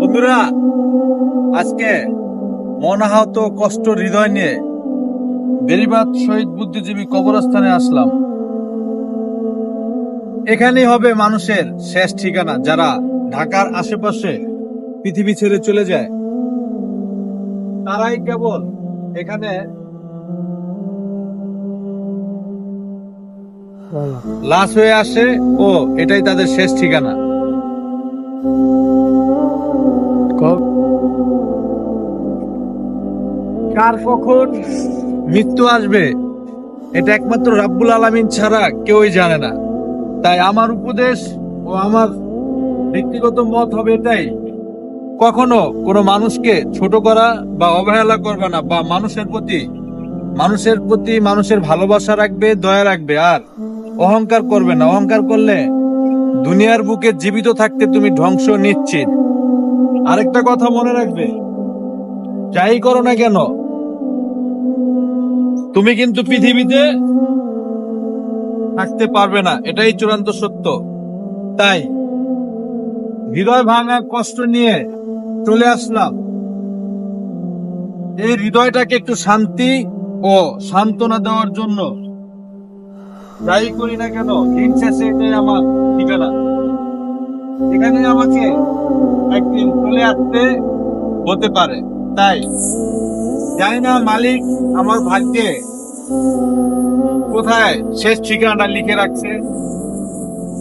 বন্ধুরা, আজকে মনাহত কষ্ট হৃদয় নিয়ে বেরিবাদ শহীদ বুদ্ধিজীবী কবরস্থানে আসলাম। এখানেই হবে মানুষের শেষ ঠিকানা, যারা ঢাকার আশেপাশে পৃথিবী ছেড়ে চলে যায়। তারাই কেবল এখানে লাশ হয়ে আসে ও এটাই তাদের শেষ ঠিকানা। কার কখন মৃত্যু আসবে এটা একমাত্র রাব্বুল আলামিন ছাড়া কেউই জানে না। তাই আমার উপদেশ ও আমার ব্যক্তিগত মত হবে এটাই কখনো কোনো মানুষকে ছোট করা বা অবহেলা করবে না বা মানুষের প্রতি মানুষের প্রতি মানুষের ভালোবাসা রাখবে দয়া রাখবে আর অহংকার করবে না। অহংকার করলে দুনিয়ার বুকে জীবিত থাকতে তুমি ধ্বংস নিশ্চিত। আরেকটা কথা মনে রাখবে, যাই করো না কেন, তুমি কিন্তু পৃথিবীতে থাকতে পারবে না। এটাই চূড়ান্ত সত্য। তাই হৃদয় ভাঙা কষ্ট নিয়ে চলে আসলাম। এই হৃদয়টাকে একটু শান্তি ও সান্ত্বনা দেওয়ার জন্য যাই করি না কেন, দিন শেষে আমার ঠিকানা। এখানে আমাকে একদিন চলে আসতে হতে পারে। তাই জানি না মালিক আমার ভাগ্যে কোথায় শেষ ঠিকানাটা লিখে রাখছে।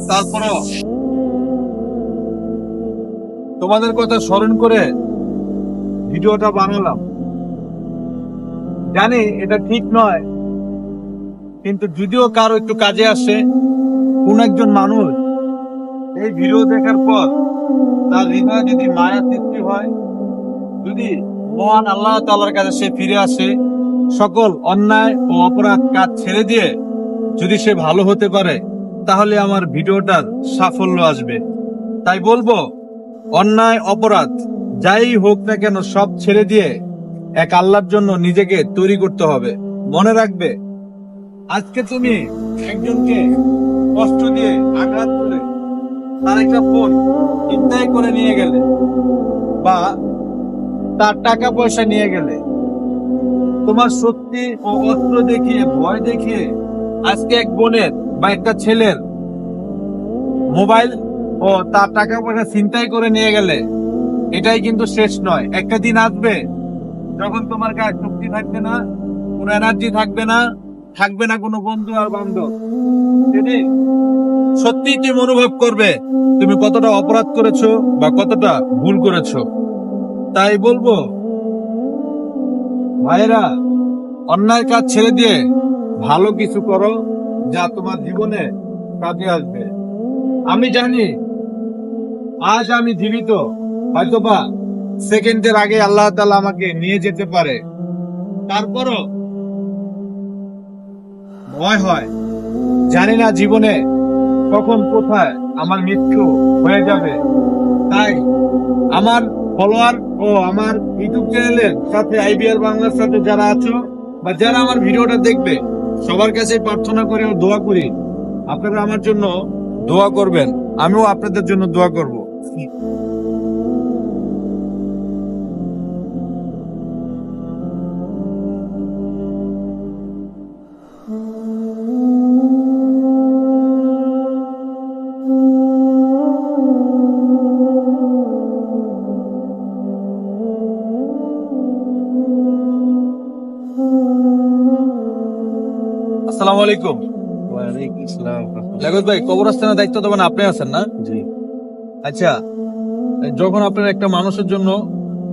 তারপরও তোমাদের কথা স্মরণ করে ভিডিওটা বানালাম। জানি এটা ঠিক নয় কিন্তু যদিও কারও একটু কাজে আসে, কোন একজন মানুষ এই ভিডিও দেখার পর তার হৃদয়ে যদি মায়া তৃপ্তি হয়, যদি মহান আল্লাহ তাআলার কাছে সে ফিরে আসে, সকল অন্যায় ও অপরাধ কাজ ছেড়ে দিয়ে যদি সে ভালো হতে পারে, তাহলে আমার ভিডিওটার সাফল্য আসবে। তাই বলব, অন্যায়, অপরাধ, যাই হোক না কেন সব ছেড়ে দিয়ে এক আল্লাহর জন্য নিজেকে তৈরি করতে হবে। মনে রাখবে আজকে তুমি একজনকে কষ্ট দিয়ে আঘাত করে তার একটা ফোন চিন্তাই করে নিয়ে গেলে বা তার টাকা পয়সা নিয়ে গেলে। তোমার শক্তি ও অস্ত্র দেখিয়ে, ভয় দেখিয়ে আজকে এক বোনের বা একটা ছেলের মোবাইল ও তার টাকা পয়সা চিন্তাই করে নিয়ে গেলে, এটাই কিন্তু শেষ নয়। একটা দিন আসবে যখন তোমার গায়ে শক্তি থাকবে না, কোনো এনার্জি থাকবে না থাকবে না কোনো বন্ধু আর বান্ধব। সত্যিই তুমি অনুভব করবে, তুমি কতটা অপরাধ করেছ বা কতটা ভুল করেছ। তাই বলব ভাইরা অন্যায় কাজ ছেড়ে দিয়ে ভালো কিছু করো যা তোমার জীবনে কাজে আসবে। আমি জানি, আজ আমি জীবিত, হয়তোবা সেকেন্ডের আগে আল্লাহ তালা আমাকে নিয়ে যেতে পারে। তারপরও ভয় হয়। জানি না জীবনে কখন কোথায় আমার মৃত্যু হয়ে যাবে। তাই আমার ফলোয়ার ও আমার ইউটিউব চ্যানেলের সাথে আইবিআর বাংলার সাথে যারা আছো বা যারা আমার ভিডিওটা দেখবে, সবার কাছে প্রার্থনা করি ও দোয়া করি। আপনারা আমার জন্য দোয়া করবেন। আমিও আপনাদের জন্য দোয়া করব। আসসালামু আলাইকুম। ওয়ালাইকুম আসসালাম। লাগত ভাই কবরস্থানের দায়িত্ব তো মানে আপনি আছেন না? জি। আচ্ছা যখন আপনারা একটা মানুষের জন্য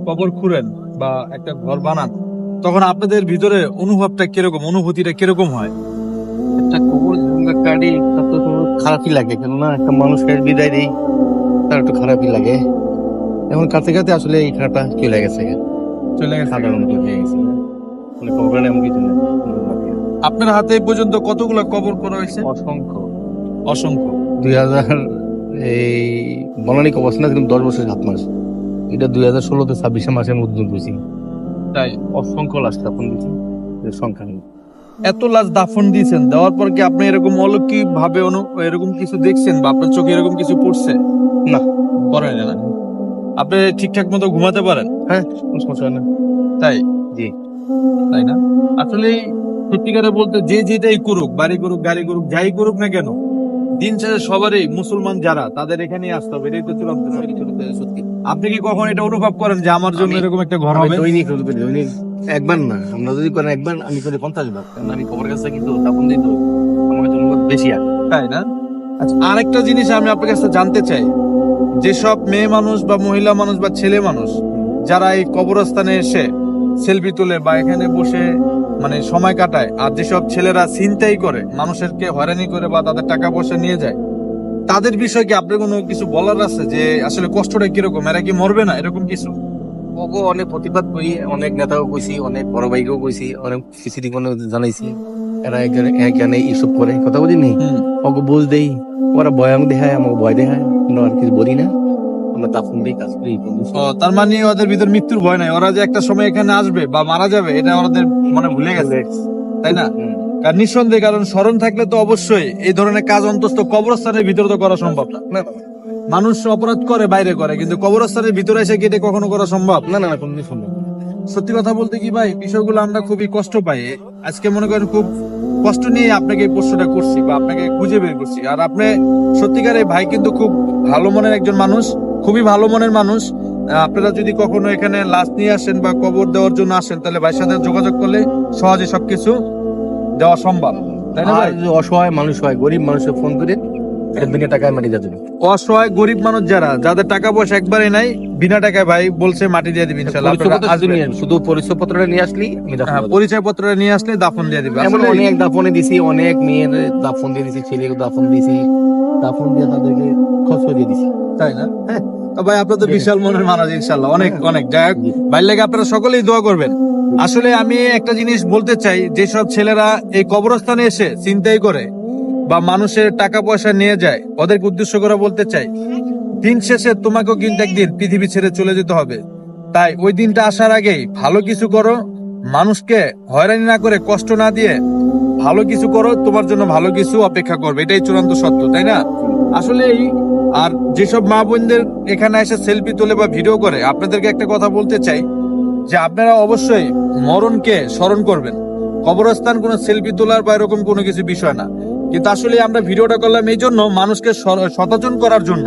কবর খুঁড়েন বা একটা ঘর বানান তখন আপনাদের ভিতরে অনুভবটা কীরকম অনুভূতিটা কীরকম হয়? একটা কবর কাটি তার তো খারাপই লাগে কেননা একটা মানুষকে বিদায় দিই তার একটু খারাপই লাগে। এখন কাছে কাছে আসলে এই খারাপটা চলে গেছে। চলে গেছে। সাধারণ তো হয়ে গেছে। মানে কবরের এমন কিছু নেই। আপনার হাতে পর্যন্ত কতগুলো কবর করা হয়েছে অসংখ্য। অসংখ্য। দুই হাজার এই বনানী কবর না কিন্তু দশ বছর সাত মাস। এটা দুই হাজার ষোলোতে ছাব্বিশে মাসের উদ্যোগ করছি। তাই? অসংখ্য লাশ স্থাপন দিচ্ছি এর সংখ্যা নেই। এত লাশ দাফন দিয়েছেন দেওয়ার পর কি আপনি এরকম অলৌকিক ভাবে এরকম কিছু দেখছেন বা আপনার চোখে এরকম কিছু পড়ছে? না। পড়ে না। আপনি ঠিকঠাক মতো ঘুমাতে পারেন? হ্যাঁ কোনো সমস্যা না। তাই? জি। তাই না? আসলে সত্যিকারে বলতে যে যেটাই করুক বাড়ি করুক গাড়ি করুক যাই করুক না কেন দিন শেষে সবারই মুসলমান যারা তাদের এখানেই আসতে হবে এটাই তো চূড়ান্ত সত্যি। আপনি কি কখন এটা অনুভব করেন যে আমার জন্য এরকম একটা ঘর হবে? দৈনিক দৈনিক একবার না আমরা যদি করেন একবার আমি করি পঞ্চাশ বার কারণ আমি খবর কাছে কিন্তু তখন তো আমার অনুভব বেশি তাই না? আচ্ছা আরেকটা জিনিস আমি আপনার কাছে জানতে চাই। যেসব মেয়ে মানুষ বা মহিলা মানুষ বা ছেলে মানুষ যারা এই কবরস্থানে এসে সেলফি তুলে বা এখানে বসে মানে সময় কাটায় আর যেসব ছেলেরা চিন্তাই করে মানুষেরকে হয়রানি করে বা তাদের টাকা পয়সা নিয়ে যায় তাদের বিষয়ে কি আপনার কোনো কিছু বলার আছে যে আসলে কষ্টটা কীরকম? এরা কি মরবে না? এরকম কিছু? ওগো অনেক প্রতিবাদ করি অনেক নেতাও কইছি অনেক বড় ভাইকেও কইছি অনেক জানাইছি। এরা এখানে এইসব করে কথা বুঝিনি? ওকে বুঝ দেই ওরা ভয়াং দেখায় আমাকে ভয় দেখায় আর কিছু বলি না। আমরা তাফুন দিই কাজ করি ও তার মানে ওদের ভিতর মৃত্যুর ভয় নাই। ওরা যে একটা সময় এখানে আসবে বা মারা যাবে এটা ওদের মনে ভুলে গেছে। তাই না। কারণ নিঃসন্দেহে কারণ স্মরণ থাকলে তো অবশ্যই এই ধরনের কাজ অন্তত কবরস্থানের ভিতরে তো করা সম্ভব না। মানুষ অপরাধ করে বাইরে করে কিন্তু কবরস্থানের ভিতরে এসে কেটে কখনো করা সম্ভব? না না না কোনদিন সম্ভব সত্যি কথা বলতে কি ভাই বিষয়গুলো আমরা খুবই কষ্ট পাই। আজকে মনে করেন খুব কষ্ট নিয়ে আপনাকে এই প্রশ্নটা করছি বা আপনাকে খুঁজে বের করছি। আর আপনি সত্যিকার এই ভাই কিন্তু খুব ভালো মনের একজন মানুষ। খুবই ভালো মনের মানুষ। আপনারা যদি কখনো এখানে লাশ নিয়ে আসেন বা কবর দেওয়ার জন্য আসেন তাহলে ভাইয়ের সাথে যোগাযোগ করলে সহজে সবকিছু দেওয়া সম্ভব। তাই না ভাই? অসহায় মানুষ হয় গরিব মানুষের ফোন করে এটা বিনা টাকায় মারি যাবে অসহায় গরিব মানুষ যারা যাদের টাকা পয়সা একবারে নাই বিনা টাকায় ভাই বলছে মাটি দিয়ে দিবেন ইনশাআল্লাহ। শুধু পরিচয় পত্রটা নিয়ে আসলি হ্যাঁ, পরিচয় পত্র নিয়ে আসলে দাফন দিয়ে দিবে। এমন অনেক দাফনে দিছি অনেক মেয়ের দাফন দিয়ে দিছি ছেলেকে দাফন দিছি দাফন দিয়ে তাদেরকে খরচ দিয়ে দিছি। তাই না? হ্যাঁ। তো ভাই আপনার তো বিশাল মনের মানুষ ইনশাল্লাহ অনেক অনেক। যাই হোক। ভাই লাগে আপনারা সকলেই দোয়া করবেন। আসলে আমি একটা জিনিস বলতে চাই যেসব ছেলেরা এই কবরস্থানে এসে চিন্তাই করে বা মানুষের টাকা পয়সা নিয়ে যায় ওদেরকে উদ্দেশ্য করে বলতে চাই দিন শেষে তোমাকেও কিন্তু একদিন পৃথিবী ছেড়ে চলে যেতে হবে। তাই ওই দিনটা আসার আগেই ভালো কিছু করো মানুষকে হয়রানি না করে কষ্ট না দিয়ে ভালো কিছু করো তোমার জন্য ভালো কিছু অপেক্ষা করবে। এটাই চূড়ান্ত সত্য তাই না? আসলেই আর যেসব মা বোনদের এখানে এসে সেলফি তোলে বা ভিডিও করে, আপনাদেরকে একটা কথা বলতে চাই, যে আপনারা অবশ্যই মরণকে স্মরণ করবেন। কবরস্থান কোনো সেলফি তোলার বা এরকম কোনো কিছু বিষয় না। কিন্তু আসলে আমরা ভিডিওটা করলাম এই জন্য মানুষকে সচেতন করার জন্য।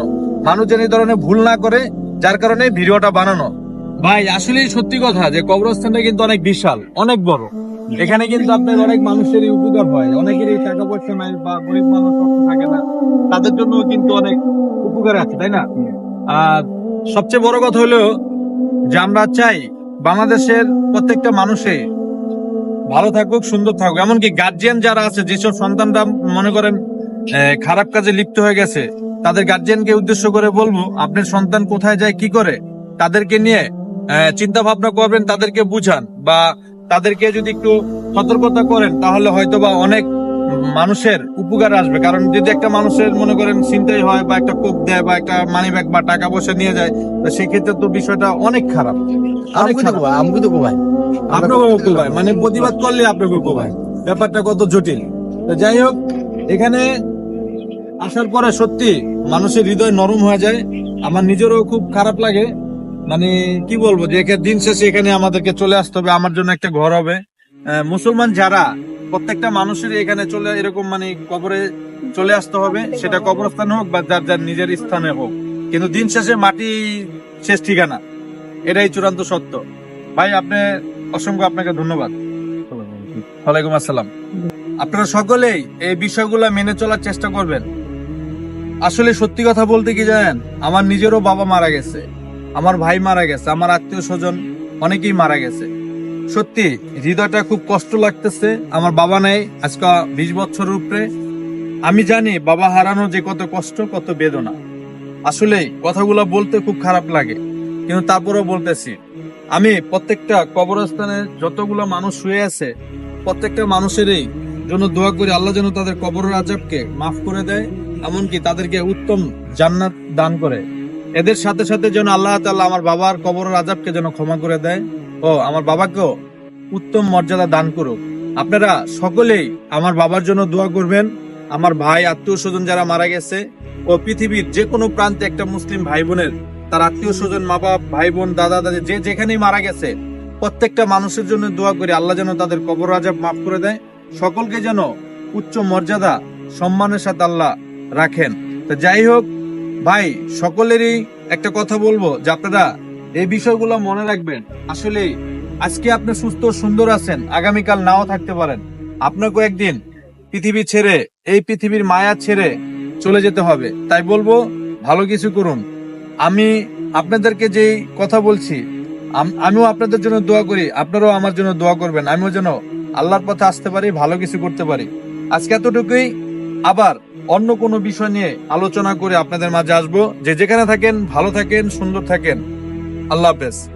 মানুষ যেন এই ধরনের ভুল না করে, যার কারণে ভিডিওটা বানানো। ভাই, আসলেই সত্যি কথা যে কবরস্থানটা কিন্তু অনেক বিশাল, অনেক বড়। এখানে কিন্তু আপনার অনেক মানুষেরই উপকার হয়। অনেকেরই টাকা পয়সা নাই বা গরিব মানুষ থাকে না। তাদের জন্য কিন্তু অনেক উপকার আছে, তাই না? আর সবচেয়ে বড় কথা হলো যে আমরা চাই বাংলাদেশের প্রত্যেকটা মানুষে ভালো থাকুক, সুন্দর থাকুক। এমনকি গার্জিয়ান যারা আছে, যেসব সন্তানরা মনে করেন খারাপ কাজে লিপ্ত হয়ে গেছে, তাদের গার্জিয়ানকে উদ্দেশ্য করে বলব, আপনার সন্তান কোথায় যায়, কি করে, তাদেরকে নিয়ে চিন্তা ভাবনা করবেন, তাদেরকে বুঝান বা তাদেরকে যদি একটু সতর্কতা করেন তাহলে হয়তো বা অনেক মানুষের উপকার আসবে। কারণ যদি একটা মানুষের মনে করেন চিন্তাই হয় বা একটা কোপ দেয় বা একটা মানি ব্যাগ বা টাকা পয়সা নিয়ে যায় তো সেক্ষেত্রে তো বিষয়টা অনেক খারাপ। অনেক খারাপ। আমি তো ভাই। আপনাকে ভাই মানে প্রতিবাদ করলে আপনাকে ভাই ব্যাপারটা কত জটিল। তো যাই হোক এখানে আসার পরে সত্যি মানুষের হৃদয় নরম হয়ে যায়। আমার নিজেরও খুব খারাপ লাগে। মানে কি বলব, যে দিন শেষে এখানে আমাদেরকে চলে আসতে হবে, আমার জন্য একটা ঘর হবে। মুসলমান যারা, প্রত্যেকটা মানুষের এখানে চলে, এরকম মানে কবরে চলে আসতে হবে, সেটা কবরস্থানে হোক বা যার যার নিজের স্থানে হোক। কিন্তু দিন শেষে মাটি শেষ ঠিকানা, এটাই চূড়ান্ত সত্য। ভাই, আপনি, অসংখ্য আপনাকে ধন্যবাদ। ওয়ালাইকুম আসসালাম। আপনারা সকলেই এই বিষয়গুলো মেনে চলার চেষ্টা করবেন। আসলে সত্যি কথা বলতে কি জানেন, আমার নিজেরও বাবা মারা গেছে। আমার ভাই মারা গেছে, আমার আত্মীয় স্বজন অনেকেই মারা গেছে। সত্যি, হৃদয়টা খুব কষ্ট লাগতেছে, আমার বাবা নেই, আজকে বিশ বছরের উপরে। আমি জানি বাবা হারানো যে কত কষ্ট, কত বেদনা। আসলে কথাগুলো বলতে খুব খারাপ লাগে, কিন্তু তারপরেও বলতেছি, আমি প্রত্যেকটা কবরস্থানে যতগুলো মানুষ শুয়ে আছে, প্রত্যেকটা মানুষেরই জন্য দোয়া করি, আল্লাহ যেন তাদের কবর আজাবকে মাফ করে দেয়, এমনকি তাদেরকে উত্তম জান্নাত দান করে। এদের সাথে সাথে যেন আল্লাহ তাআলা আমার বাবার কবরের আজাবকে যেন ক্ষমা করে দেয়। ও, আমার বাবাকেও উত্তম মর্যাদা দান করুক। আপনারা সকলেই আমার বাবার জন্য দোয়া করবেন। আমার ভাই আত্মীয় স্বজন যারা মারা গেছে, ও পৃথিবীর যে কোনো প্রান্তে একটা মুসলিম ভাই বোনের তার আত্মীয় স্বজন মা বাপ ভাই বোন দাদা, দাদি, যে যেখানেই মারা গেছে, প্রত্যেকটা মানুষের জন্য দোয়া করি, আল্লাহ যেন তাদের কবর আজাব মাফ করে দেয়। সকলকে যেন উচ্চ মর্যাদা, সম্মানের সাথে আল্লাহ রাখেন। তো যাই হোক ভাই, সকলেরই একটা কথা বলব। যে আপনারা এই বিষয়গুলো মনে রাখবেন। আসলে আজকে আপনি সুস্থ, সুন্দর আছেন। আগামীকাল নাও থাকতে পারেন। আপনাকে একদিন পৃথিবী ছেড়ে, এই পৃথিবীর মায়া ছেড়ে চলে যেতে হবে। তাই বলব, ভালো কিছু করুন। আমি আপনাদেরকে যেই কথা বলছি আমিও আপনাদের জন্য দোয়া করি। আপনারাও আমার জন্য দোয়া করবেন। আমিও যেন আল্লাহর পথে আসতে পারি, ভালো কিছু করতে পারি। আজকে এতটুকুই। আবার অন্য কোনো বিষয় নিয়ে আলোচনা করে আপনাদের মাঝে আসব। যে যেখানে থাকেন, ভালো থাকেন, সুন্দর থাকেন। আল্লাহ হাফেজ।